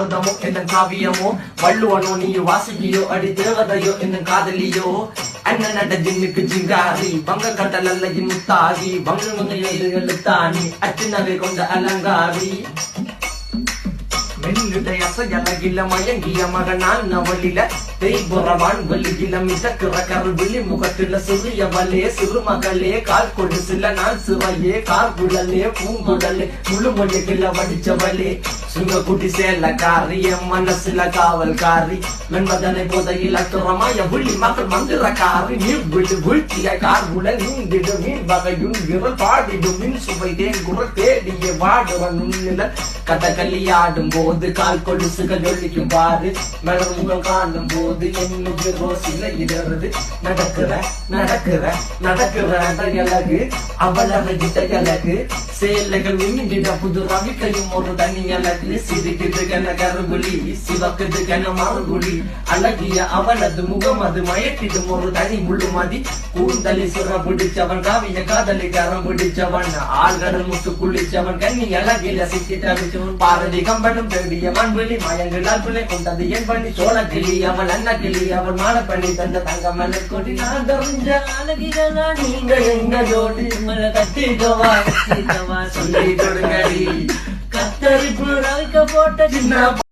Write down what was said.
பாரதமோ என்ன காவியமோ வள்ளுவனோ நீ வாசிக்கியோ அடி தேவதையோ என்ன காதலியோ. அண்ணன் நட ஜின்னுக்கு ஜிங்காரி வங்க கடல் அல்ல முத்தாகி வங்க எழுத்தாணி அச்சினவை கொண்ட அலங்காரி. மெல்லுடைய அசையலகில மயங்கிய மகனான் நவலில தேய்புறவான் வெளியில மிதக்கிற கருவிழி முகத்தில சிறிய வலே சிறுமகளே கால் கொலுசுல நான் சிறையே கார்குழலே பூங்குழலே முழுமொழிகள வடிச்சவளே. சுங்க குட்டி சேல காரி என் மனசுல காவல் காரி மென்பதனை போதையில் அத்துறமாய புள்ளி மக்கள் மந்திர காரி நீர் விட்டு வீழ்த்திய கார்குழ நீந்திடு மீன் வகையும் விரல் பாடிடும். மின் சுவை தேன் குரல் தேடிய வாடுவன் உன்னில. கதகளி ஆடும் போது கால் கொலுசுகள் ஒழிக்கும் பாரு. மலர் முகம் காணும் போது என்னுக்கு ரோசில இடறது. நடக்கிற நடக்கிற நடக்கிற அழகு அவள் அழகிட்ட அழகு. சேலைகள் விமிண்டிட புது ரவிக்கையும் ஒரு தனி அழகு அழகு சிரிக்குது கண்ண கருபுலி சிவக்குது கண்ண மறுபுலி அழகிய அவளது முகம் அது மயக்கிடும் ஒரு தனி முள்ளுமதி. கூந்தலி சுர பிடிச்சவன் காவிய காதலி கரம் பிடிச்சவன் ஆழ்கடல் முத்து குளிச்சவன் கண்ணி அழகில சிக்கி தவிச்சவன். பாரதி கம்பனும் தேடிய மண்வெளி மயங்களால் பிள்ளை கொண்டது என் பண்ணி சோழ கிளி அவள் அண்ண கிளி அவள் மாலை பண்ணி தந்த தங்க மலர் கொடி. நான் தெரிஞ்ச அழகிகளா நீங்க எங்க ஜோடி? மலை கட்டிக்கவா கட்டிக்கவா சொல்லி கொடுங்கடி. கத்தரிப்பு போட்ட சின்ன